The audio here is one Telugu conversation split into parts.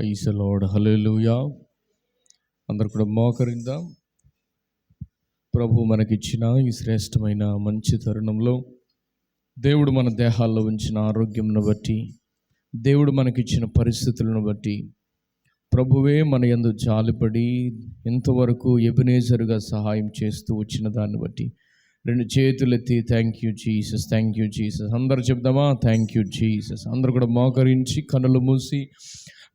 ప్రైస్ లోడ్ అందరు కూడా మోకరిందాం. ప్రభు మనకిచ్చిన ఈ శ్రేష్టమైన మంచి తరుణంలో దేవుడు మన దేహాల్లో ఉంచిన ఆరోగ్యంను బట్టి దేవుడు మనకిచ్చిన పరిస్థితులను బట్టి ప్రభువే మన యందు జాలిపడి ఇంతవరకు ఎబినేజర్గా సహాయం చేస్తూ వచ్చిన దాన్ని బట్టి రెండు చేతులెత్తి thank you Jesus thank you Jesus అందరు చెప్దామా? థ్యాంక్ యూ జీసస్ అందరు కూడా మోకరించి కనులు మూసి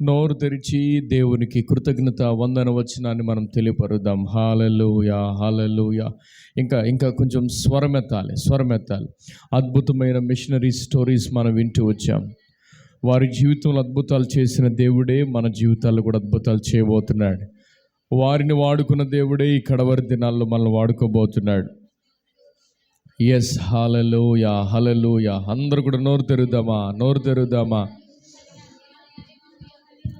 నోరు తెరిచి దేవునికి కృతజ్ఞత వందన వచనాన్ని మనం తెలియపరుద్దాం. హాలలుయా హాలలుయా ఇంకా ఇంకా కొంచెం స్వరమెత్తాలి స్వరమెత్తాలి అద్భుతమైన మిషనరీ స్టోరీస్ మనం వింటూ వచ్చాం. వారి జీవితంలో అద్భుతాలు చేసిన దేవుడే మన జీవితాల్లో కూడా అద్భుతాలు చేయబోతున్నాడు. వారిని వాడుకున్న దేవుడే ఈ కడవరి దినాల్లో మనల్ని వాడుకోబోతున్నాడు. ఎస్ హలలుయా హలలుయా అందరు కూడా నోరు తెరుదామా నోరు తెరుదామా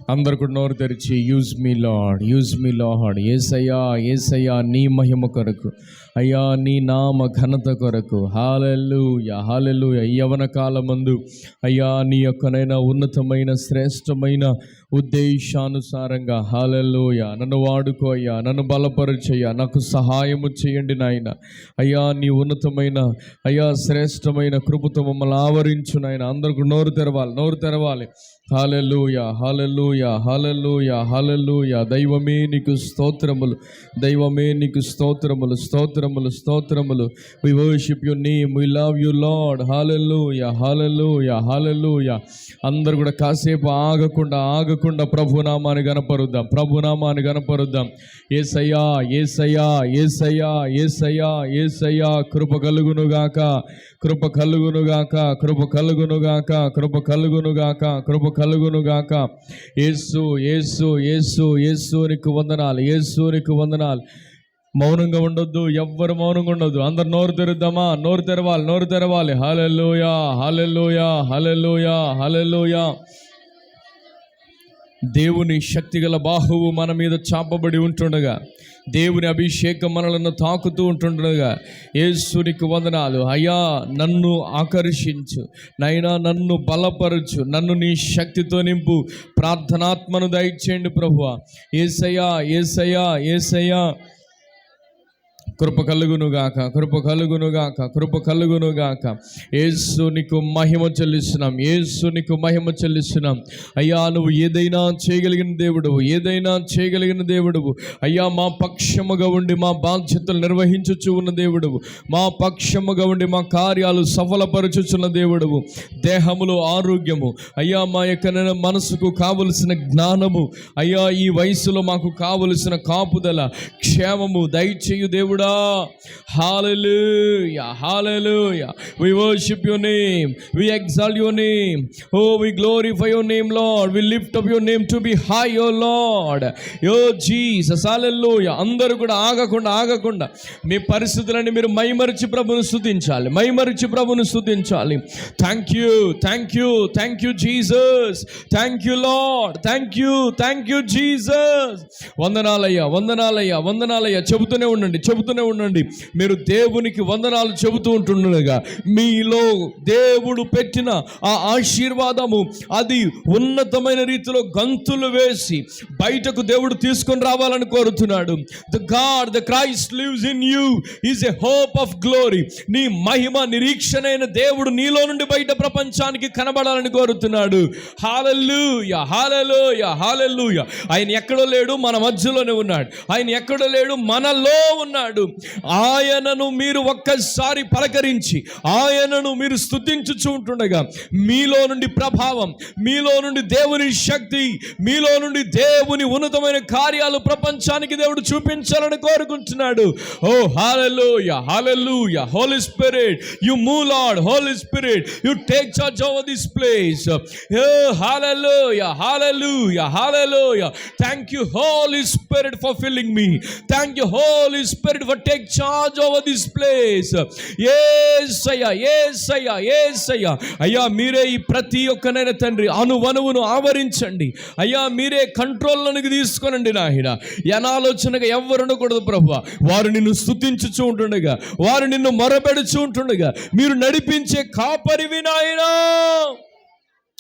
అందరు కూడా నోరు తెరిచి use me Lord use me Lord ఏసయ్యా ఏసయ్యా నీ మహిమ కొరకు అయ్యా నీ నామ ఘనత కొరకు. Hallelujah hallelujah. యవన కాలమందు అయ్యా నీ యొక్కనైనా ఉన్నతమైన శ్రేష్టమైన ఉద్దేశానుసారంగా హాలెల్లుయ. నన్ను వాడుకో అయ్యా నన్ను బలపరచయ్యా నాకు సహాయము చేయండి నాయన. అయ్యా నీ ఉన్నతమైన అయ్యా శ్రేష్టమైన కృపతో మమ్మల్ని ఆవరించు నాయన. అందరికి నోరు తెరవాలి నోరు తెరవాలి. Hallelujah hallelujah hallelujah hallelujah. దైవమే నీకు స్తోత్రములు దైవమే నీకు స్తోత్రములు స్తోత్రములు స్తోత్రములు. We worship you name we love you Lord hallelujah hallelujah hallelujah అందరు కూడా కాసేపు ఆగకుండా ఆగకుండా ప్రభునామాన్ని గనపరుద్దాం ప్రభునామాన్ని గనపరుద్దాం. ఏసయ్యా ఏసయ్యా ఏసయ్యా ఏసయ్యా ఏసయ్యా కృప కలుగునుగాక కృప కలుగునుగాక కృప కలుగునుగాక కృప కలుగునుగాక కృప కలుగునుగాక యేసు ఏసు యేసు యేసునికి వందనాలు యేసునికి వందనాలు. మౌనంగా ఉండొద్దు ఎవ్వరు మౌనంగా ఉండొద్దు. అందరు నోరు తెరుద్దామా? నోరు తెరవాలి నోరు తెరవాలి. Hallelujah hallelujah hallelujah hallelujah. దేవుని శక్తిగల బాహువు మన మీద చాపబడి ఉంటుండగా దేవుని అభిషేకం మనలను తాకుతూ ఉంటుండగా యేసునికి వందనాలు. అయ్యా నన్ను ఆకర్షించు. నైనా నన్ను బలపరచు. నన్ను నీ శక్తితో నింపు. ప్రార్థనాత్మను దయచేయండి ప్రభువ. ఏసయ్యా ఏసయ్యా ఏసయ్యా. కృప కలుగునుగాక కృప కలుగునుగాక కృప కలుగునుగాక ఏసు నీకు మహిమ చెల్లిస్తున్నాం ఏసు నీకు మహిమ చెల్లిస్తున్నాం. అయ్యా నువ్వు ఏదైనా చేయగలిగిన దేవుడువు ఏదైనా చేయగలిగిన దేవుడువు అయ్యా మా పక్షముగా ఉండి మా బాధ్యతలు నిర్వహించుచు ఉన్న దేవుడువు మా పక్షముగా ఉండి మా కార్యాలు సఫలపరచుచున్న దేవుడువు దేహములో ఆరోగ్యము. అయ్యా మా యొక్క మనసుకు కావలసిన జ్ఞానము. అయ్యా ఈ వయసులో మాకు కావలసిన కాపుదల క్షేమము దయచేయు దేవుడా. Hallelujah hallelujah we worship your name we exalt your name oh we glorify your name Lord we lift up your name to be high your Lord yo Jesus hallelujah అందరూ కూడా ఆగకుండా ఆగకుండా. మీ పరిస్థితులని మీరు మైమరిచి ప్రభును స్థుతించాలి మైమరిచి ప్రభును స్థుతించాలి thank you thank you thank you Jesus thank you Lord thank you thank you Jesus వందనాలయ్యా వందనాలయ్యా వందనాలయ్యా. చెబుతూనే ఉండండి చెబుతూనే ఉండండి. మీరు దేవునికి వందనాలు చెబుతూ ఉంటుండగా మీలో దేవుడు పెట్టిన ఆ ఆశీర్వాదము అది ఉన్నతమైన రీతిలో గంతులు వేసి బయటకు దేవుడు తీసుకొని రావాలని కోరుతున్నాడు. The God the Christ lives in you is a hope of glory నీ మహిమ నిరీక్షణైన దేవుడు నీలో నుండి బయట ప్రపంచానికి కనబడాలని కోరుతున్నాడు. హాలల్లుయ హాలలోయ హాలల్లుయ ఆయన ఎక్కడో లేడు మన మధ్యలోనే ఉన్నాడు. ఆయన ఎక్కడో లేడు మనలో ఉన్నాడు. ఆయనను మీరు ఒక్కసారి పలకరించి ఆయనను మీరు స్తుతించుచు ఉంటుండగా మీలో నుండి ప్రభావం మీలో నుండి దేవుని శక్తి మీలో నుండి దేవుని ఉన్నతమైన కార్యాలు ప్రపంచానికి దేవుడు చూపించాలని కోరుకుంటున్నాడు. ఓ hallelujah hallelujah holy spirit you move Lord holy spirit you take charge over this place hallelujah hallelujah hallelujah thank you holy spirit for filling me thank you holy spirit for take charge over this place ఏసయ్యా ఏసయ్యా ఏసయ్యా. అయ్యా మీరే ఈ ప్రతి ఒక్కనైనా తండ్రి అనువనువును ఆవరించండి. అయ్యా మీరే కంట్రోల్లోనికి తీసుకోనండి నాయన. ఎనాలోచనగా ఎవరు ఉండకూడదు ప్రభు. వారు నిన్ను స్తుతించుచూ ఉంటుండగా వారు నిన్ను మొరపెడుచు ఉంటుండగా మీరు నడిపించే కాపరి వినాయనా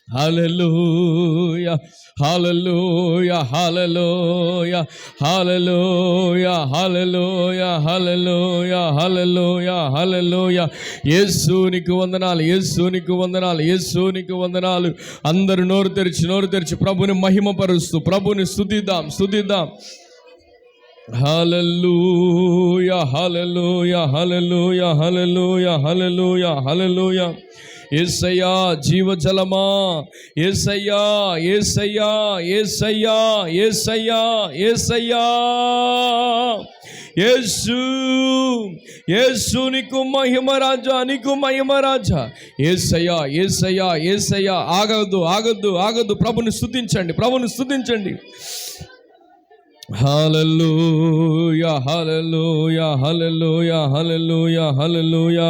హల్లెలూయా హల్లెలూయా హల్లెలూయా హల్లెలూయా హల్లెలూయా హల్లెలూయా హల్లెలూయా హల్లెలూయా యేసునికి వందనాలు యేసునికి వందనాలు యేసునికి వందనాలు. అందరూ నోరు తెరిచి నోరు తెరిచి ప్రభుని మహిమపరుస్తూ ప్రభుని స్థుతిద్దాం స్తుతిద్దాం. హల్లెలూయా హల్లెలూయా హల్లెలూయా హల్లెలూయా హల్లెలూయా హల్లెలూయా ఏసయ్యా జీవజలమా? ఏసయ్యా ఏసయ్యా ఏసయ్యా ఏసయ్యా ఏసయ్యా. యేసు యేసు నీకు మహిమ రాజా నీకు మహిమ రాజా. ఏసయ్యా ఏసయ్యా ఏసయ్యా. ఆగద్దు ఆగద్దు ఆగద్దు ప్రభుని స్థుతించండి ప్రభుని స్థుతించండి హలలుయా హలలుయా హలలుయా హలలుయా హలలుయా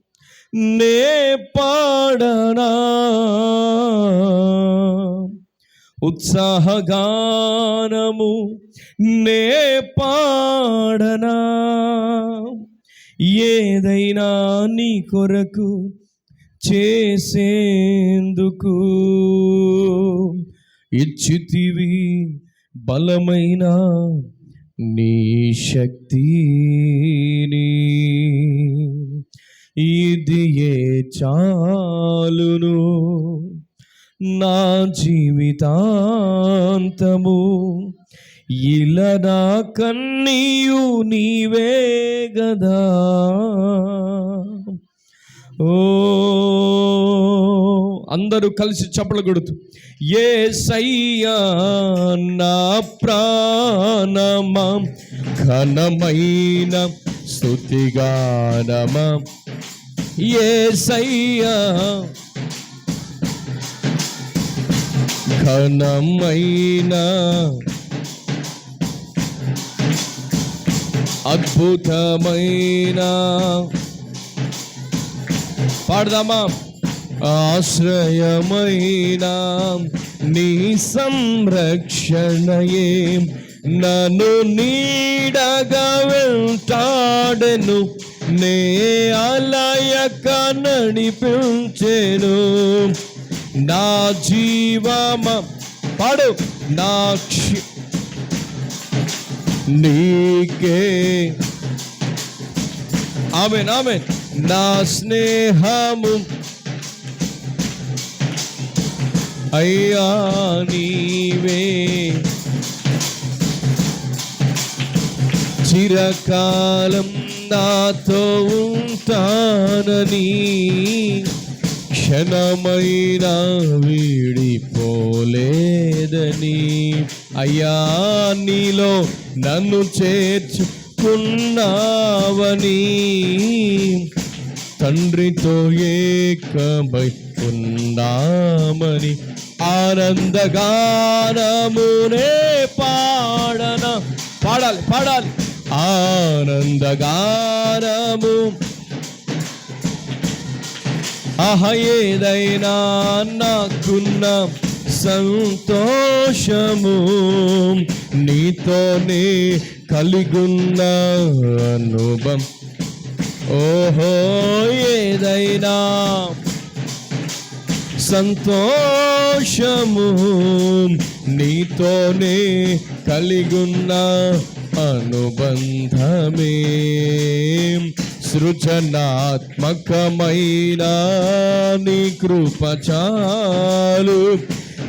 నే పాడనా? ఉత్సాహగానము నే పాడనా? ఏదైనా నీ కొరకు చేసేందుకు ఇచ్చితివి బలమైన నీ శక్తిని. ఇది ఏ చాలును. నా జీవితాంతము ఇలా నా కన్నీయు నీవే గదా. ఓ అందరూ కలిసి చప్పలు కొడుతూ ఏ సయ్యా నా ప్రాణమా ఘనమైన స్థుతిగానమా. ఏ ఘనమైన అద్భుతమైన. పాడదామా? ఆశ్రయమైన నీ సంరక్షణయే. నన్ను నీడగా వెళ్తాడను. నే అలయక నడిపించేను నా జీవమ పాడు. నా నీకే. ఆమె ఆమె నా స్నేహము అయ్యా నీవే. చిరకాలం నాతో ఉంటానని క్షణమైనా వీడిపోలేదని. అయ్యా నీలో నన్ను చేర్చుకున్నావని. తండ్రితో ఏకమై ఉన్నామని. ఆనందగానమునే పాడన. పాడాలి పాడాలి. ఆనందగానము. ఆహ ఏదైనా నాకున్న సంతోషము నీతోనే కలిగున్న అనుభవం. ఓహో ఏదైనా సంతోషము నీతోనే కలిగున్న అనుబంధమే సృజనాత్మకమైన నీ కృప చాలు.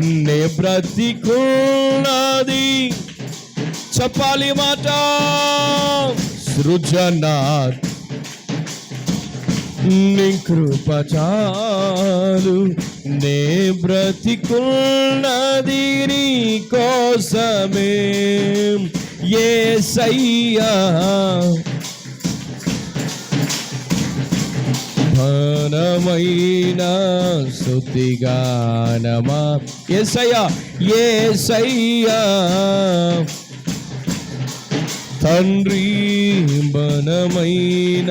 నే బ్రతికున్నది చెప్పాలి మాట. సృజనాత్ నీ కృప నే బ్రతికున్నది నీ కోసమే. ఏ ఘనమైన శుద్ధిగానమా ఏసయ్యా ఏసయ్యా తండ్రి బలమైన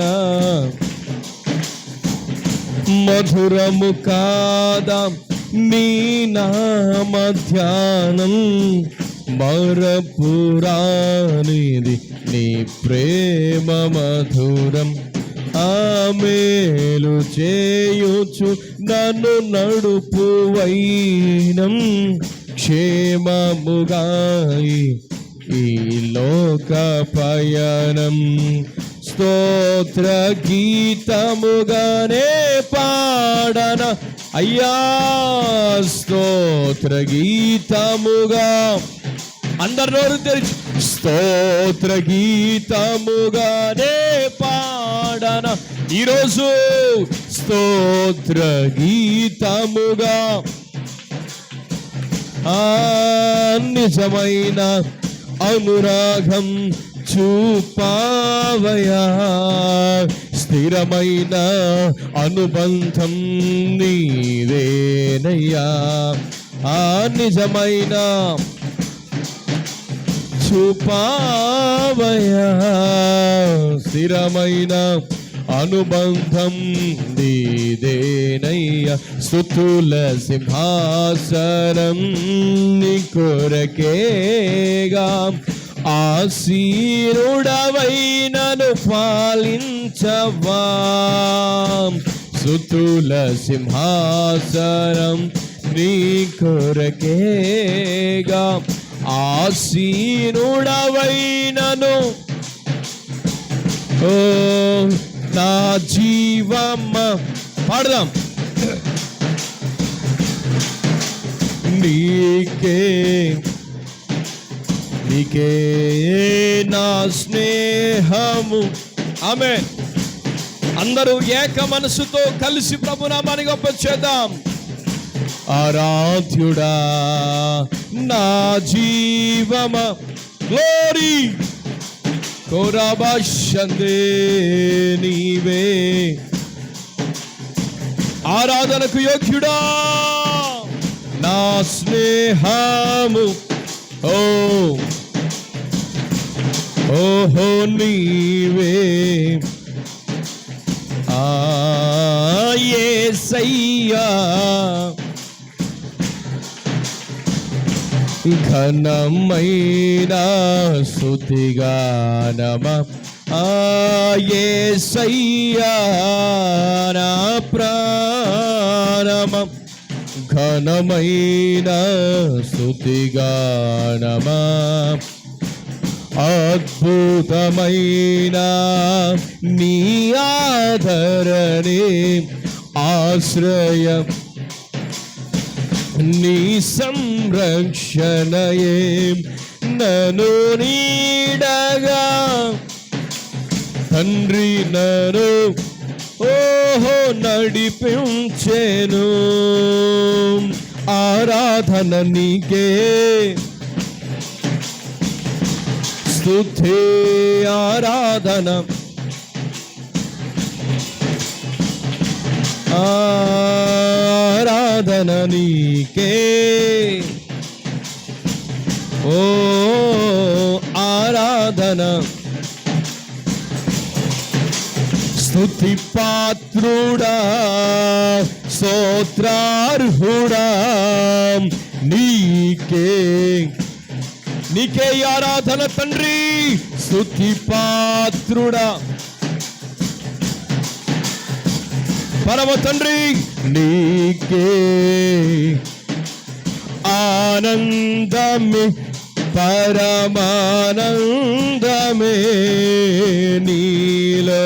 మధురము కాదా? నీ నామ ధ్యానం మరపురానిది నీ ప్రేమ మధురం ఆమెలు చేయుచు నన్ను నడుపు వైనం క్షేమముగాయి ఈ లోక పయనం స్తోత్ర గీతముగానే పాడన అయ్యా స్తోత్ర గీతముగా అందరు నోరు తెరిచి స్తోత్ర గీతముగానే పాడన. ఈరోజు స్తోత్ర గీతముగా ఆ నిజమైన అనురాగం చూపావయా. స్థిరమైన అనుబంధం నీవేనయ్యా. ఆ నిజమైన చూపావయా స్థిరమైన అనుబంధం నీదేనయ్య. సుతుల సింహాసరం నీ కొరకేగా. ఆశీరుడవైనను పాలించవా. సుతుల సింహాసరం నీ కొరకేగా. ఆసీనుడవైనను. ఓ నా జీవమ్మ. పాడదాం. నీకే నీకే నా స్నేహము. ఆమె అందరూ ఏక మనసుతో కలిసి ప్రభునామాన్ని గొప్ప చేద్దాం ఆరాధ్యుడా నా జీవమ గ్లోరీ. కోరాబాషందే నీవే. ఆరాధనకు యోగ్యుడా నా స్నేహము. ఓ ఓహో నీవే. ఘనమైన శుతిగానమ ఆయే సయ్యానా ప్రాణమ. ఘనమైన శుతిగానమా అద్భుతమైన నీ ఆదరణే ఆశ్రయం నీ సంరక్షణయే నను నీడగా. తండ్రి నను ఓహో నడిపించేను. ఆరాధన నీకే. స్థుతి ఆరాధన. ఆ ఆరాధన నీకే. ఓ ఆరాధన. స్థుతి పాత్రుడా స్తోత్రార్హుడా నీకే. నీకే ఆరాధన తండ్రి. స్థుతి పాత్రుడా పరమ తండ్రి నీకే ఆనందమే పరమానందమే నీలో.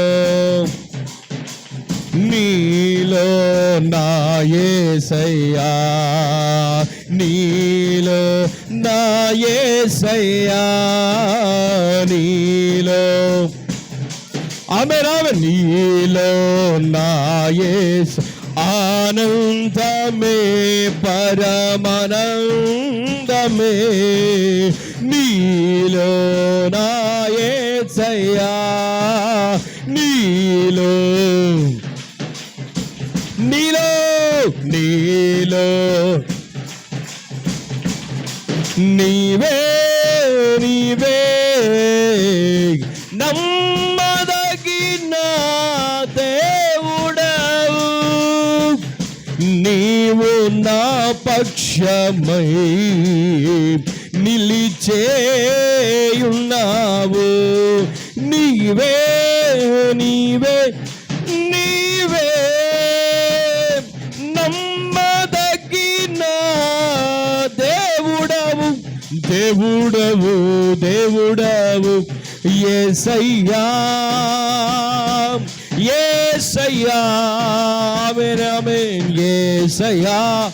నీలో నాయసయ్యా నీలో నాయసయ్యా నీలో. ఆమె రామె నీలో నాయస్ ఆనందమే పరమానందమే. నీలో నాయసయ్యా నీలో నీలో. నీవే నీవే. పక్షమై నిలిచేయున్నావు. నీవే నీవే నీవే. నమ్మదగిన దేవుడవు దేవుడవు దేవుడవు. ఏసయ్యా ఏసయ్యా ఆమేన్ ఏసయ్యా.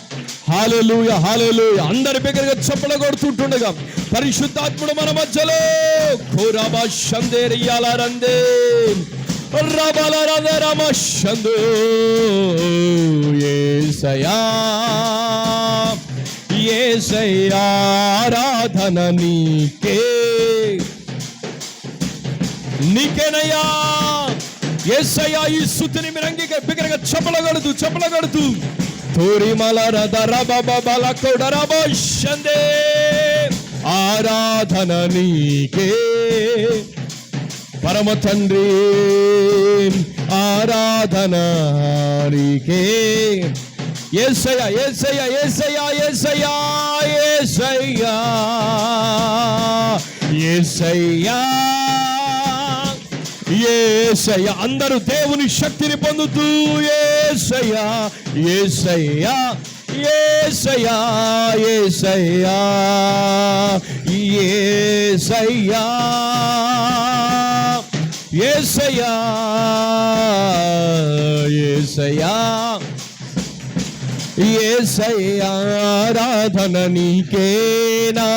హాలెలూయ హాలెలూయ అందరి బిగ్గరగా చప్పల కొడుతుంటుండగా పరిశుద్ధాత్ముడు మన మధ్యలో. కోరాబా షందేరియాల రందే. రబల రద రమ షందు. ఏసయా ఏసయా ఆరాధన నీకే. నీకేనయ్యా ఏసయ్యా ఈ సుతిని మీరు అంగీక బిగ్గరగా చప్పలగడుతూ చప్పలగడుతూ తూరిమల రథ బల కొడరబ ఆరాధన నీకే పరమ తండ్రి ఆరాధన నీకే ఏసయ్యా ఏసయ్యా ఏసయ్యా ఏసయ్యా ఏసయ్యా ఏసయ్యా ఏసయ్య అందరూ దేవుని శక్తిని పొందుతూ ఏసయ్యా ఏసయ్యా ఏసయ్యా ఏసయ్యా ఏసయ్యా ఏసయ్యా ఏసయ్యా ఏసయ్యా ఆరాధన నీకే నా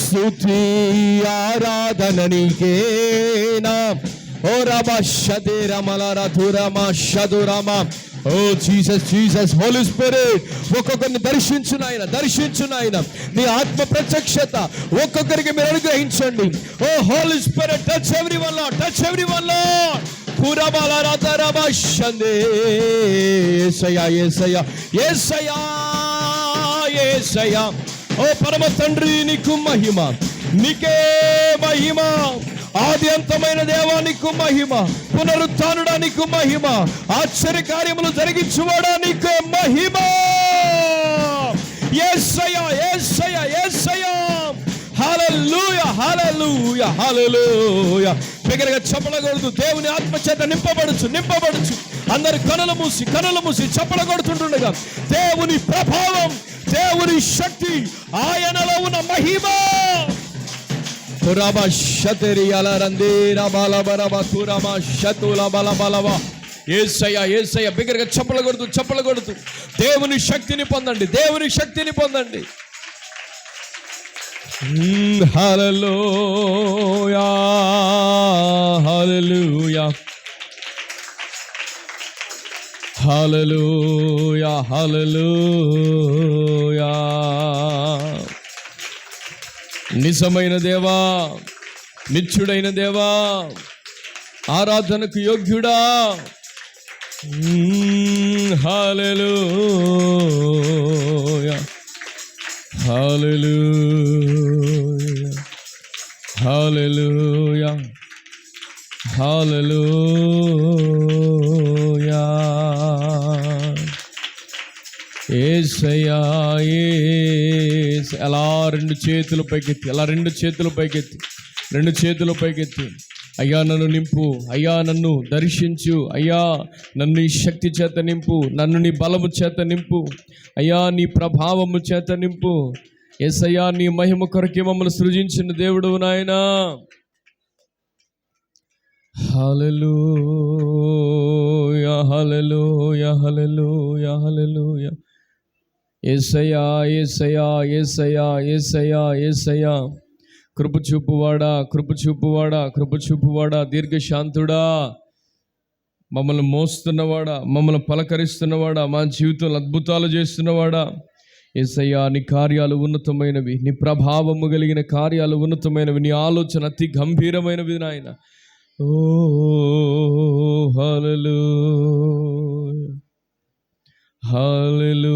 స్తుతి ఆరాధన నీకేనా ఓ రమ షదే రమల రథురమ షదురామా oh Jesus Jesus Holi spirit. ఒక్కొక్కరిని దర్శించు నాయన దర్శించు నాయన. నీ ఆత్మ ప్రత్యక్షత ఒక్కొక్కరికి మీరు అనుగ్రహించండి. ఓ holy spirit touch everyone touch everyone పురబల రథరమ షందే ఏసయ్యా ఏసయ్యా ఏసయ్యా. ఓ పరమ తండ్రి నీకు మహిమ నీకే మహిమ. ఆది అంతమైన మహిమ పునరుత్నుడా మహిమ ఆశ్చర్య కార్యములు జరిగించువాడా నీకు మహిమ. ఏసయ్యా ఏసయ్యా ఏసయ్యా. హల్లెలూయా హల్లెలూయా హల్లెలూయా. బిగ్గరగా చప్పలగొడుతూ దేవుని ఆత్మ చేత నింపబడుచు నింపబడుచు. అందరు కనులు మూసి కనులు మూసి చప్పలగొడుతుండగా దేవుని ప్రభావం దేవుని శక్తి ఆయనలో ఉన్న మహిమ. Kuraba şateri yalarandi rabala baraba kurama şatula bala balava ఏసయ్య ఏసయ్య బిగ్గరగా చప్పలు కొడుతు చప్పలు కొడుతూ దేవుని శక్తిని పొందండి దేవుని శక్తిని పొందండి హలలోయా హలలుయా హలలుయా హలలుయా నిజమైన దేవా మిచ్చుడైన దేవా ఆరాధనకు యోగ్యుడా. హాలెలు హాలెలు హాలెలు హాలెలు ఏసయా ఏ చేసి అలా రెండు చేతులు పైకెత్తి అలా రెండు చేతులు పైకెత్తి రెండు చేతులు పైకెత్తి. అయ్యా నన్ను నింపు. అయ్యా నన్ను దర్శించు. అయ్యా నన్ను నీ శక్తి చేత నింపు. నన్ను నీ బలము చేత నింపు. అయ్యా నీ ప్రభావము చేత నింపు. ఎసయ్యా నీ మహిమ కొరకే మమ్మల్ని సృజించిన దేవుడు నాయనా. హల్లెలూయా యహలలో యహలలో హల్లెలూయా. ఏసయ్యా ఏసయ్యా ఏసయ్యా ఏసయ్యా ఏసయ్యా. కృప చూపువాడా కృప చూపువాడా కృప చూపువాడా దీర్ఘశాంతుడా. మమ్మల్ని మోస్తున్నవాడా మమ్మల్ని పలకరిస్తున్నవాడా మా జీవితంలో అద్భుతాలు చేస్తున్నవాడా. ఏసయ్యా నీ కార్యాలు ఉన్నతమైనవి నీ ప్రభావము కలిగిన కార్యాలు ఉన్నతమైనవి నీ ఆలోచన అతి గంభీరమైనవి నాయన. ఓ హల్లెలూయా. హల్లెలూయా.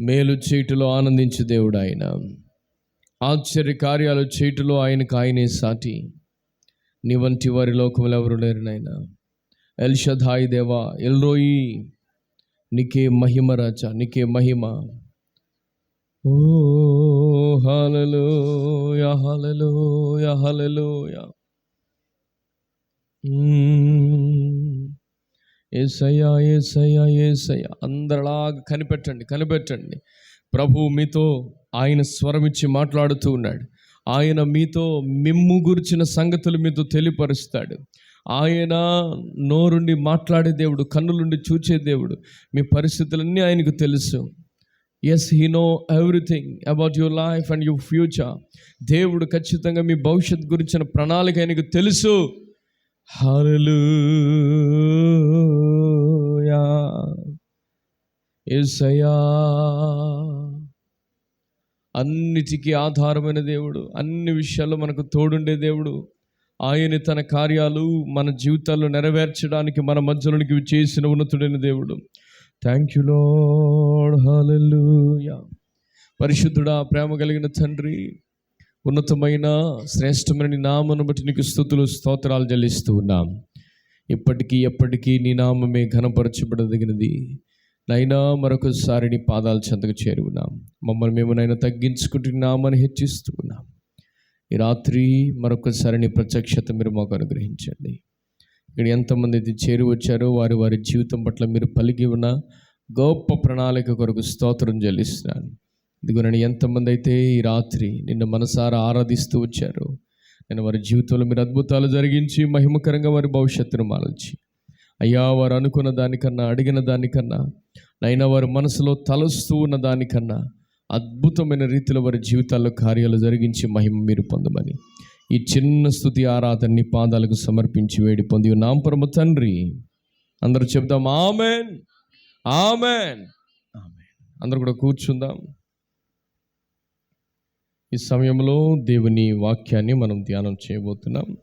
మేలు చీటులో ఆనందించు దేవుడు ఆయన ఆశ్చర్య కార్యాలు చీటులో ఆయనకు ఆయనే సాటి. నీ వంటి వారి లోకంలో ఎవరు లేరు నాయన. ఎల్షధాయి దేవా ఎల్రోయి నీకే మహిమ రాజా నీకే మహిమ. ఓ హల్లెలూయా హల్లెలూయా హల్లెలూయా. ఏసయ్యా ఏసయ్యా ఏసయ్యా అందరిలాగా కనిపెట్టండి కనిపెట్టండి. ప్రభు మీతో ఆయన స్వరమిచ్చి మాట్లాడుతూ ఉన్నాడు. ఆయన మీతో మిమ్ము గురించిన సంగతులు మీతో తెలియపరుస్తాడు. ఆయన నోరుండి మాట్లాడే దేవుడు కన్నులుండి చూచే దేవుడు. మీ పరిస్థితులన్నీ ఆయనకు తెలుసు. Yes he know everything about your life and your future దేవుడు ఖచ్చితంగా మీ భవిష్యత్ గురించిన ప్రణాళిక ఆయనకు తెలుసు. హల్లెలూయా ఏసయా అన్నిటికీ ఆధారమైన దేవుడు అన్ని విషయాల్లో మనకు తోడుండే దేవుడు. ఆయన తన కార్యాలు మన జీవితాల్లో నెరవేర్చడానికి మన మధ్యలోనికి చేసిన ఉన్నతుడైన దేవుడు. థ్యాంక్ యూ లోడ్ హల్లెలూయా పరిశుద్ధుడా ప్రేమ కలిగిన తండ్రి ఉన్నతమైన శ్రేష్టమైన నీ నామను బట్టి నీకు స్థుతులు స్తోత్రాలు చెల్లిస్తూ ఉన్నాం. ఇప్పటికీ ఎప్పటికీ నీ నామమే ఘనపరచబడదగినది. నైనా మరొకసారి నీ పాదాల చెంతకు చేరుకున్నాం మమ్మల్ని మేము నైనా తగ్గించుకుంటున్నామని హెచ్చిస్తున్నాం హెచ్చిస్తూ ఉన్నాం. ఈ రాత్రి మరొకసారి నీ ప్రత్యక్షత మీరు మాకు అనుగ్రహించండి. ఇక్కడ ఎంతమంది అయితే చేరి వచ్చారో వారి వారి జీవితం పట్ల మీరు పలికి ఉన్న గొప్ప ప్రణాళిక కొరకు స్తోత్రం చెల్లిస్తున్నాను. ఇదిగో నేను ఎంతమంది అయితే ఈ రాత్రి నిన్న మనసారా ఆరాధిస్తూ వచ్చారో నేను వారి జీవితంలో మీరు అద్భుతాలు జరిగించి మహిమకరంగా వారి భవిష్యత్తును మారల్చి. అయ్యా వారు అనుకున్న దానికన్నా అడిగిన దానికన్నా నైనా వారి మనసులో తలస్తూ ఉన్న దానికన్నా అద్భుతమైన రీతిలో వారి జీవితాల్లో కార్యాలు జరిగించి మహిమ మీరు పొందమని. ఈ చిన్న స్థుతి ఆరాధనని పాదాలకు సమర్పించి వేడి పొంది ఉన్నాం పరమ తండ్రి అందరూ చెప్దాం ఆమెన్ ఆమెన్. ఆమెన్. అందరూ కూడా కూర్చుందాం. ఈ సమయంలో దేవుని వాక్యాన్ని మనం ధ్యానం చేయబోతున్నాం.